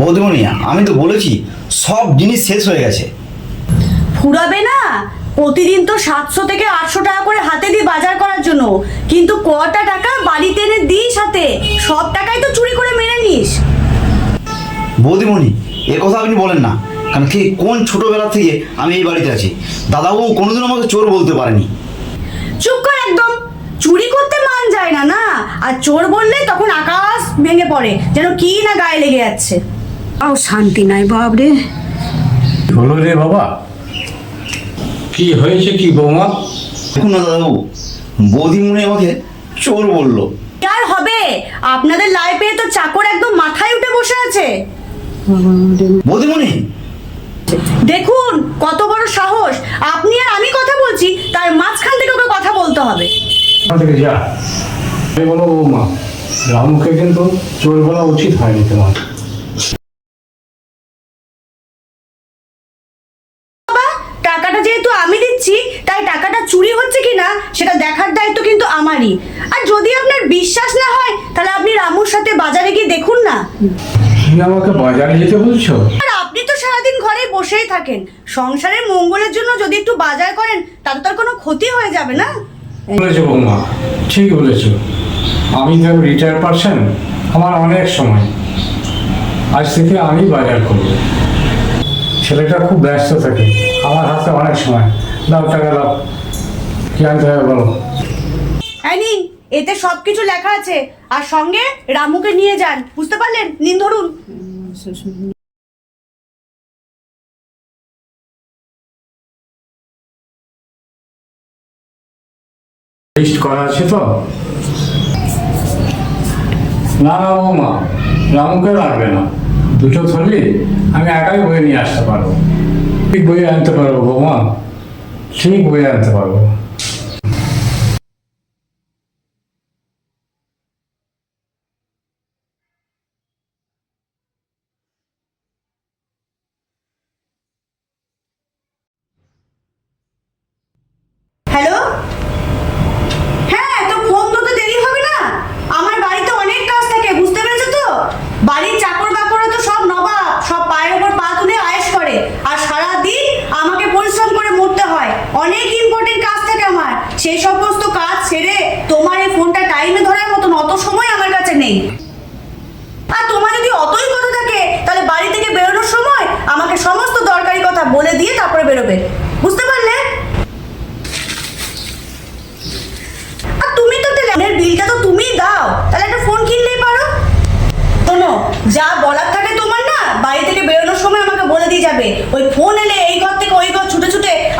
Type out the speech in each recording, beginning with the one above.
বৌদিমণি আমি তো বলেছি সব জিনিস শেষ হয়ে গেছে। ফুরাবে না? প্রতিদিন তো সাতশো থেকে আটশো টাকা করে হাতে দিই বাজার করার জন্য। কিন্তু কটা টাকা বাড়িতে এনে দিই সাথে সব টাকাই তো চুরি করে মেরে নিস। বৌদিমণি এ কথা আপনি বলেন না। কারণ কি কোন ছোটবেলা থেকে আমি এই বাড়িতে আছি? দাদাবাবু কোনোদিন আমাকে চোর বলতে পারেনি। চুপ কর একদম। চুরি মান যায় না না? আর চোর বললে তখন আকাশ ভেঙে পড়ে যেন কি না গায়ে লেগে যাচ্ছে। তাও শান্তি নাই বাবরে হলো রে বাবা। কি হয়েছে কি বৌমা? দেখুন না দাদাবাবু বৌদিমণি আমাকে চোর বলল। আর হবে? আপনাদের লাইফে তো চাকর একদম মাথায় উঠে বসে আছে। বৌদিমণি! দেখুন কত বড় সাহস। আপনি আর আমি কথা বলছি তার মাঝখান থেকে ওকে কথা বলতে হবে। যা। আমি বলো বৌমা রামুকে কিন্তু চোর বলা উচিত হয়নি তোমার। টাকাটা যেহেতু আমি দিচ্ছি তাই টাকাটা চুরি হচ্ছে কিনা সেটা দেখার দায়িত্ব কিন্তু আমারই। আর যদি আপনার বিশ্বাস না হয় তাহলে আপনি রামুর সাথে বাজারে গিয়ে দেখুন না। তুমি আমাকে বাজারে যেতে বলছো? আর আপনি তো সারাদিন ঘরে বসেই থাকেন। সংসারের মঙ্গলের জন্য যদি একটু বাজার করেন তাতে তো আর কোনো ক্ষতি হয়ে যাবে না। বলেছ বৌমা ঠিক বলেছ। আমি তো রিটায়ার পারসন আমার অনেক সময়। আজ থেকে আমি বাজার করব। ছেলেটা খুব ব্যস্ত থাকে। আমার হাতে অনেক সময়। দাও টাকা দাও। কি আনতে হবে বলো? এতে সব কিছু লেখা আছে। আর সঙ্গে রামুকে নিয়ে যান। বুঝতে পারলেন? নিন ধরুন। লিস্ট করা আছে তো? না না বৌমা রামুকে লাগবে না। দুটো থলি আমি একাই বয়ে নিয়ে আসতে পারব। ঠিক বয়ে আনতে পারব বৌমা? ঠিক বয়ে আনতে পারব হ্যালো হ্যাঁ তো ফোন ধরতে দেরি হবে না আমার বাড়িতে অনেক কাজ থাকে বুঝতে পেরেছ তো বাড়ির চাকর বাকররা তো সব নবাব সব পায়ের ওপর পা তুলে আয়েস করে আর সারা দিন আমাকে পরিশ্রম করে মরতে হয় অনেক ইম্পর্টেন্ট কাজ থাকে আমার সেই সমস্ত কাজ ছেড়ে তোমার এই ফোনটা টাইমে ধরার মতন অত সময় আমার কাছে নেই। আর তোমার যদি অতই কথা থাকে, তাহলে বাড়ি থেকে বেরোনোর সময় আমাকে সমস্ত দরকারি কথা বলে দিয়ে তারপরে বেরোবে। বুঝতে পারলে? আর তুমি তো টেলিফোনের বিলটা তো তুমিই দাও। তাহলে একটা ফোন কিনলেই পারো। শোনো, যা বলার থাকে তোমার না, বাড়ি থেকে বেরোনোর সময় আমাকে বলে দিয়ে যাবে। ওই ফোন এলে এই ঘর থেকে ওই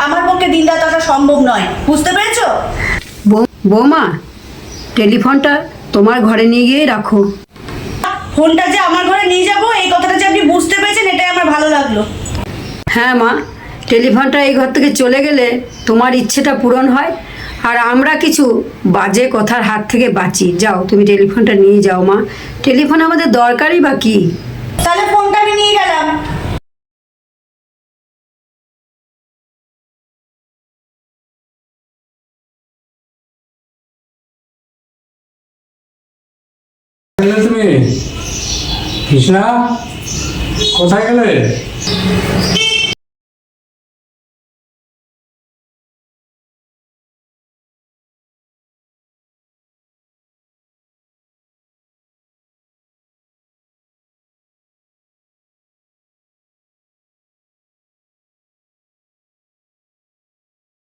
আমার পক্ষে দিন রাত আসা সম্ভব নয়। বুঝতে পেরেছ? বৌমা টেলিফোনটা তোমার ঘরে নিয়ে গিয়ে রাখো। ফোনটা যে আমার ঘরে নিয়ে যাব এই কথাটা যে আপনি বুঝতে পেরেছেন এটাই আমার ভালো লাগল। হ্যাঁ মা টেলিফোনটা এই ঘর থেকে চলে গেলে তোমার ইচ্ছেটা পূরণ হয়। আর আমরা কিছু বাজে কথার হাত থেকে বাঁচি। যাও তুমি টেলিফোনটা নিয়ে যাও মা। টেলিফোন আমাদের দরকারই বা কি? তাহলে ফোনটা আমি নিয়ে গেলাম। গেলে তুমি? কৃষ্ণা, কোথায় গেলে?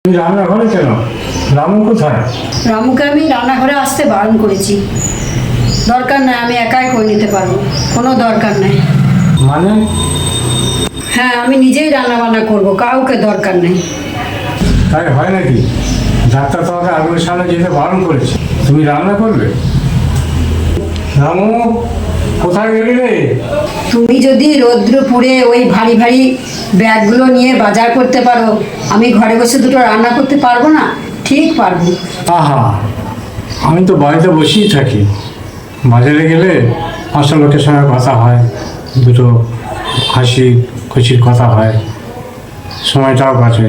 রান্নাঘরে কেন? রামু কোথায়? রামুকে আমি রান্নাঘরে আসতে বারণ করেছি। দরকার নাই আমি একাই করে নিতে পারব? কোনো দরকার নাই। মানে? হ্যাঁ আমি নিজেই রান্না বান্না করব কাউকে দরকার নেই। তাই হয় নাকি? ডাক্তার তোমাকে আগুনের সামনে যেতে বারণ করেছে। তুমি রান্না করবে? রামু কোথায় গেলি রে? তুমি যদি রৌদ্রপুরে ওই ভারী ভারী ব্যাগগুলো নিয়ে বাজার করতে পারো আমি ঘরে বসে দুটো রান্না করতে পারব না? ঠিক পারব। আহা আমি তো বাড়িতে বসেই থাকি। বাজারে গেলে পাঁচটা লোকের সঙ্গে কথা হয় দুটো হাসি খুশির কথা হয় সময়টাও কাটে।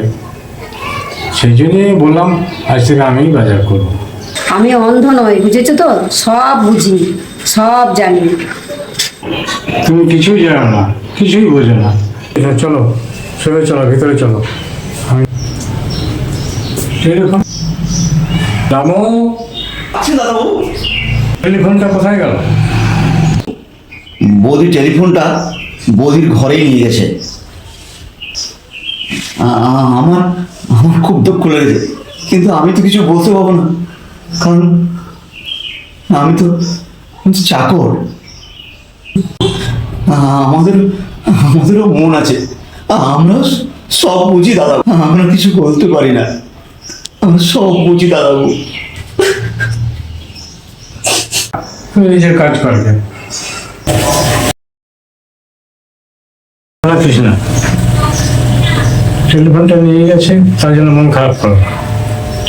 সেই জন্যই বললাম আজ থেকে আমিই বাজার করব। আমি অন্ধ নই বুঝেছ তো? সব বুঝি সব জানি। তুমি কিছুই জানো না কিছুই বোঝো না। এটা চলো চলে চলো ভিতরে চলো। আমি টেলিফোন রামু? আচ্ছা দাদাবাবু টেলিফোনটা কোথায় গেল? বৌদি টেলিফোনটা বৌদির ঘরেই নিয়ে গেছে। আমার আমার খুব দুঃখ লেগেছে, কিন্তু আমি তো কিছু বলতে পারব না, কারণ আমি তো চাকর। আমাদের, আমাদেরও মন আছে আমরা সব বুঝি দাদা, আমরা কিছু বলতে পারি না, আমরা সব বুঝি দাদাবু তুমি নিজের কাজ করবে। রাখিস না টেলিফোনটা নিয়ে গেছে তার জন্য মন খারাপ করো।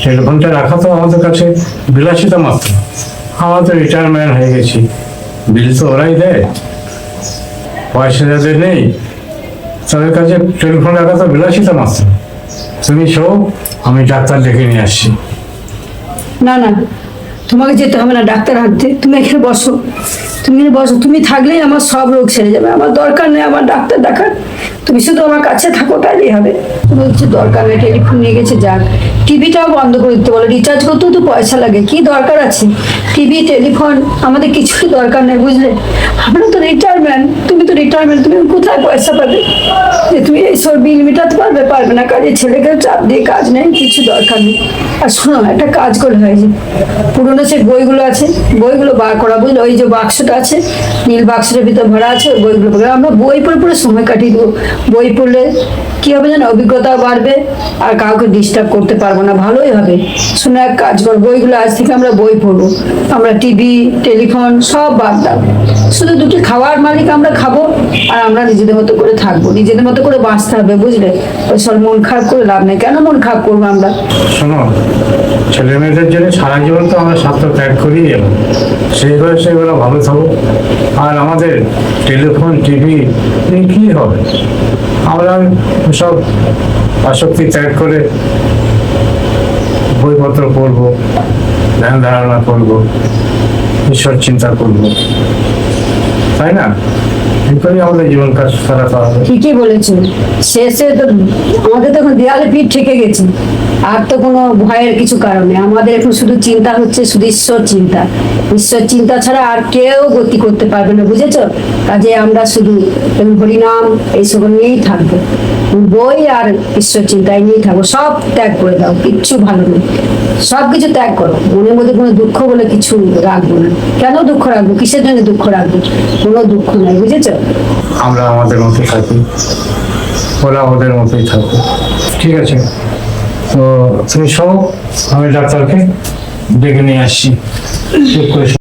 টেলিফোনটা রাখা তো আমাদের কাছে বিলাসিতা মাত্র। আমরা তো রিটায়ারমেন্ট হয়ে গেছি। বিল তো ওরাই দেয়। পয়সা যাদের নেই তাদের কাছে টেলিফোন রাখা তো বিলাসিতা মাত্র। তুমি শো আমি ডাক্তার ডেকে নিয়ে আসছি। না না তোমাকে যেতে হবে না, ডাক্তার হাঁটতে তুমি এখানে বসো। তুমি এখানে বসো। তুমি থাকলেই আমার সব রোগ সেরে যাবে। আমার দরকার নেই আমার ডাক্তার দেখার। তুমি শুধু আমার কাছে থাকো তাইলেই হবে। তুমি কিছু দরকার নেই, টেলিফোন নিয়ে গেছে, যাক। টিভিটাও বন্ধ করে দিতে বলো। রিচার্জ করতেও তো পয়সা লাগে। কি দরকার আছে? টিভি, টেলিফোন, আমাদের কিছুই দরকার নেই, বুঝলে? আমরা তো রিটায়ারমেন্ট তুমি তো রিটায়ারমেন্ট তুমি কোথায় পয়সা পাবে? যে তুমি এইসব বিল মেটাতে পারবে? পারবে না। কাজে ছেলেকে চাপ দিয়ে কাজ নেই, কিছু দরকার নেই। আর শোনো একটা কাজ করে হয়েছে পুরোনো যে বইগুলো আছে, বইগুলো বার করা বুঝলো? ওই যে বাক্সটা আছে, নীল বাক্সটার ভিতর ভরা আছে, ওই বইগুলো আমরা বই পড়ে পড়ে সময় কাটিয়ে দেবো। বই পড়লে কি হবে জানো? অভিজ্ঞতা বাড়বে আর কাউকে ডিস্টার্ব করতে পারব না। ভালোই হবে। শুনে, এক কাজ কর। বইগুলো আজ থেকে আমরা বই পড়ব। আমরা টিভি, টেলিফোন সব বাদ দাও। শুধু দুটি খাওয়ার মালিক আমরা খাব আর আমরা নিজেদের মতো করে থাকব। নিজেদের মতো করে বাঁচতে হবে বুঝলে? ওই সব মন খারাপ করে লাভ নেই। কেন মন খারাপ করব আমরা? শোনো, ছেলে মেয়েদের জন্য সারা জীবন তো আমরা স্বাস্থ্য ত্যাগ করেই এলাম সেই বয়সে ওরা ভালো থাকো আর আমাদের টেলিফোন, টিভি, এই কী হবে? আমরা সব আসক্তি ত্যাগ করে বইপত্র পড়ব, ধ্যান ধারণা করব, ঈশ্বর চিন্তা করব। তাই না? এই আমাদের জীবন কাজ হবে ঠিকই বলেছ শেষে তো আমাদের তো এখন দেয়ালে পিঠ ঠেকে গেছে। আর তো কোনো ভয়ের কিছু কারণ আমাদের এখন শুধু চিন্তা হচ্ছে, শুধু ঈশ্বর চিন্তা। ঈশ্বর চিন্তা ছাড়া আর কেউ গতি করতে পারবে না, বুঝেছ? কাজে আমরা শুধু হরিনাম এইসব নিয়েই থাকব। বই আর ঈশ্বর চিন্তায় নিয়েই থাকব। সব ত্যাগ করে দাও, কিচ্ছু ভালো নেই। সব কিছু ত্যাগ করো। মনের মধ্যে কোনো দুঃখ বলে কিছু রাখব না। কেন দুঃখ রাখব? কিসের জন্য দুঃখ রাখব? কোনো দুঃখ নাই, বুঝেছ? আমরা আমাদের মতো থাকি। ওরা আমাদের মতোই থাকবে ঠিক আছে? তো তুমি সব আমি ডাক্তারকে ডেকে নিয়ে আসছি। চেক করে